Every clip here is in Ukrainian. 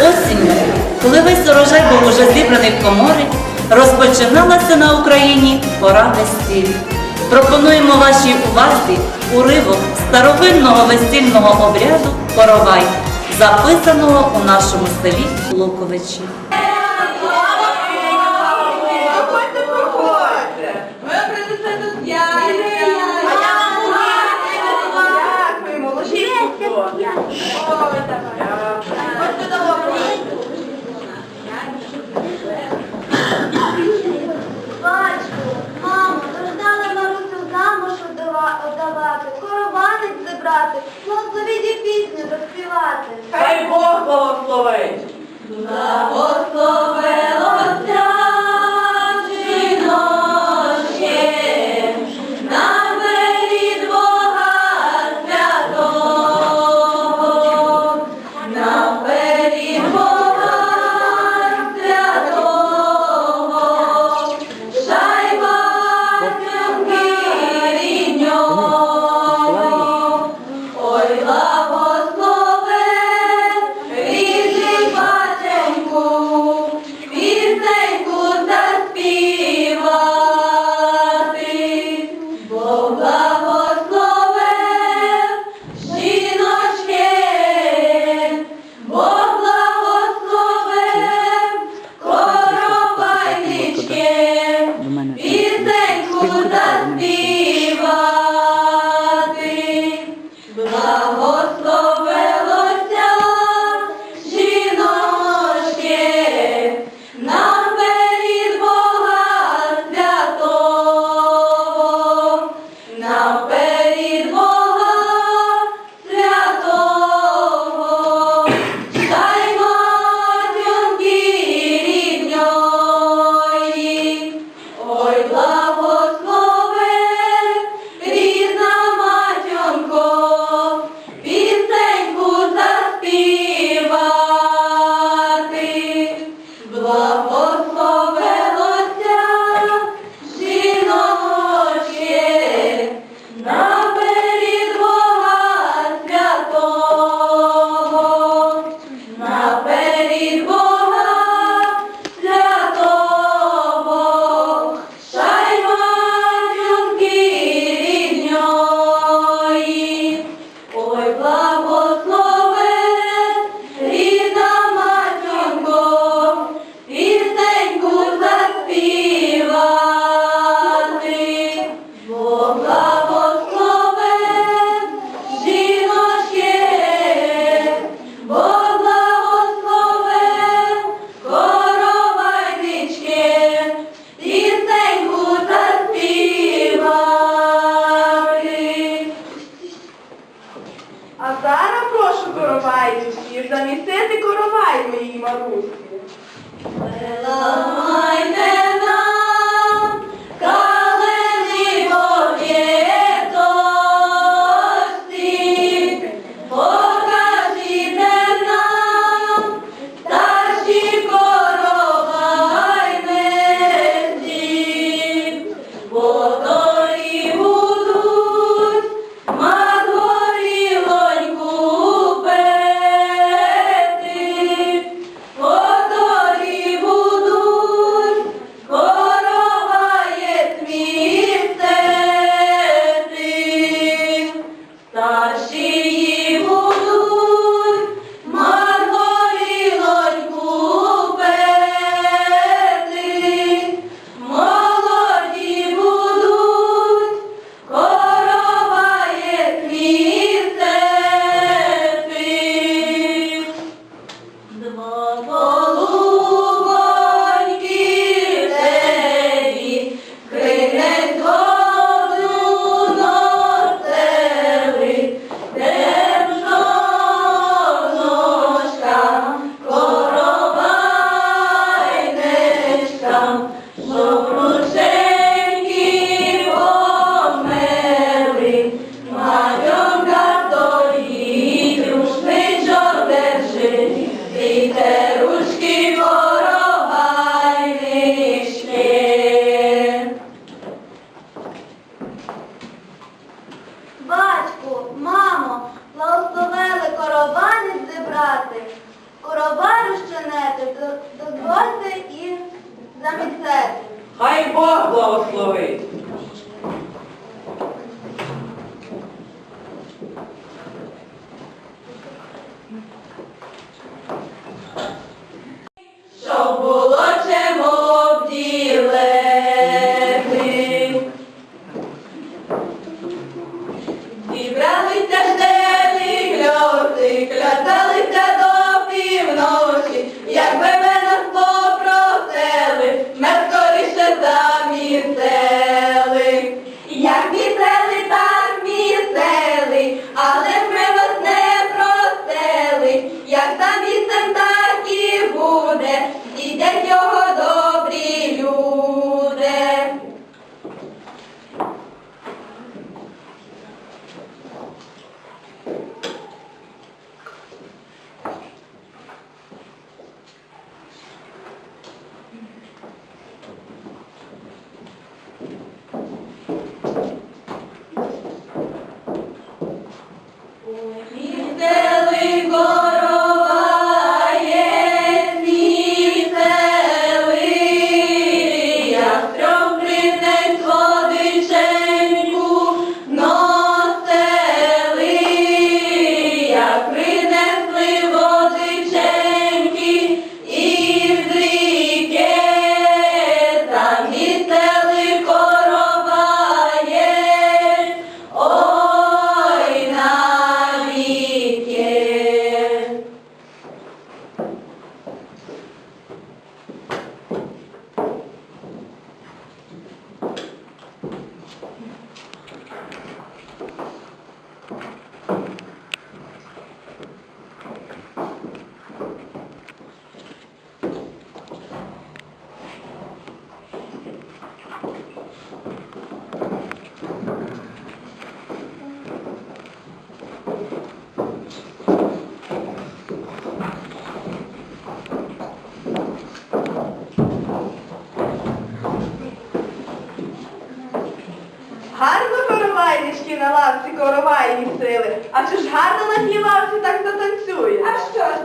Осінь, коли весь урожай був уже зібраний в комори, розпочиналася на Україні пора весіль. Пропонуємо вашій увазі уривок старовинного весільного обряду Коровай, записаного у нашому селі Луковичі. Хай Бог благословить! Благословить! Хай Бог благословить. на лавці коровайні сили. А чи ж гарно на наспівався, так затанцює? А що ж,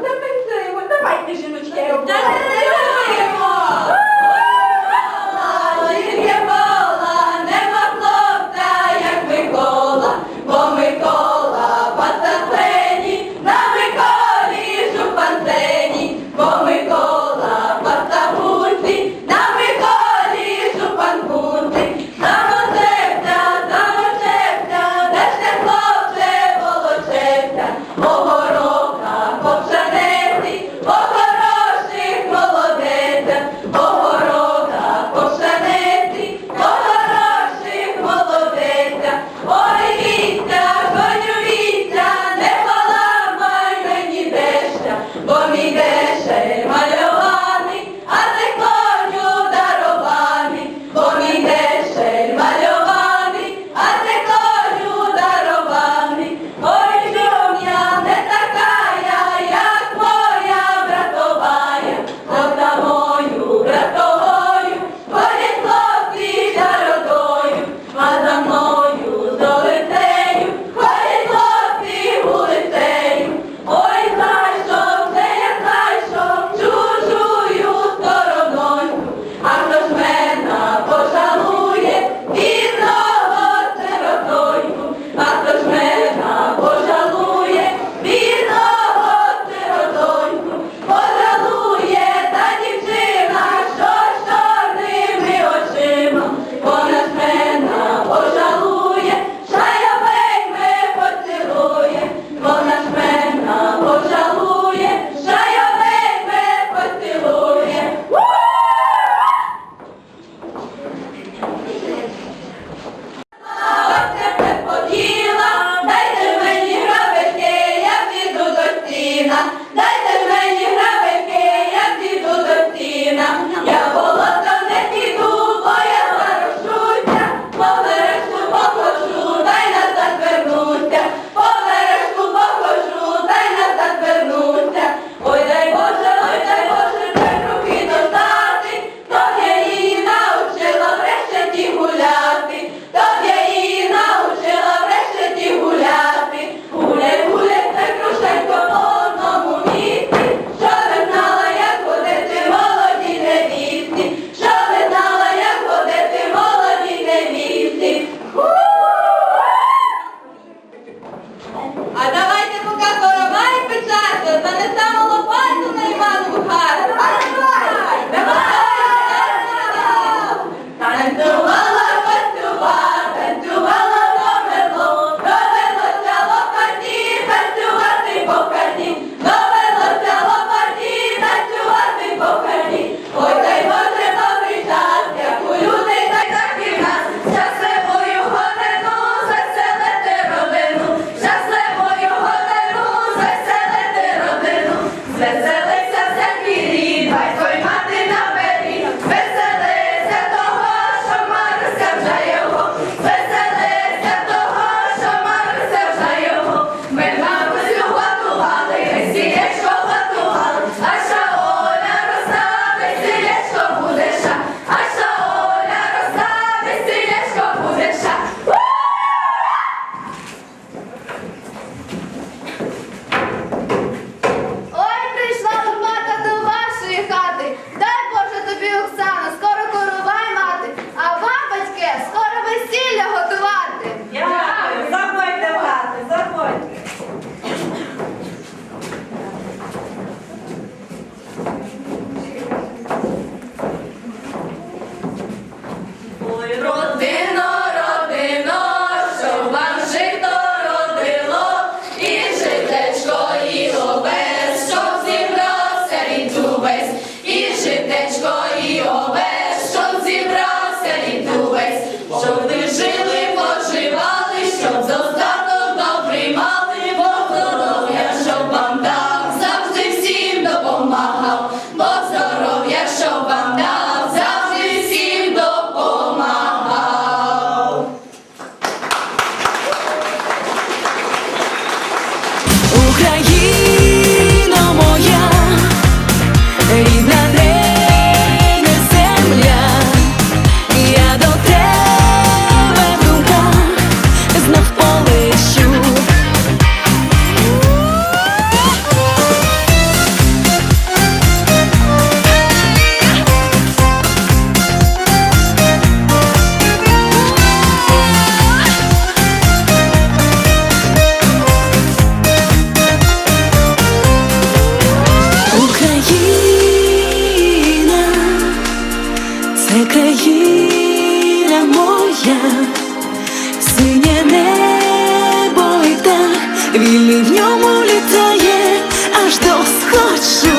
вільний в ньому літає, аж до схочу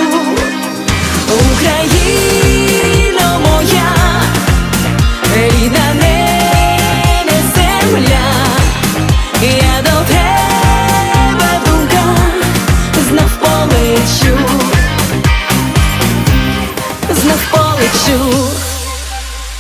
Україна.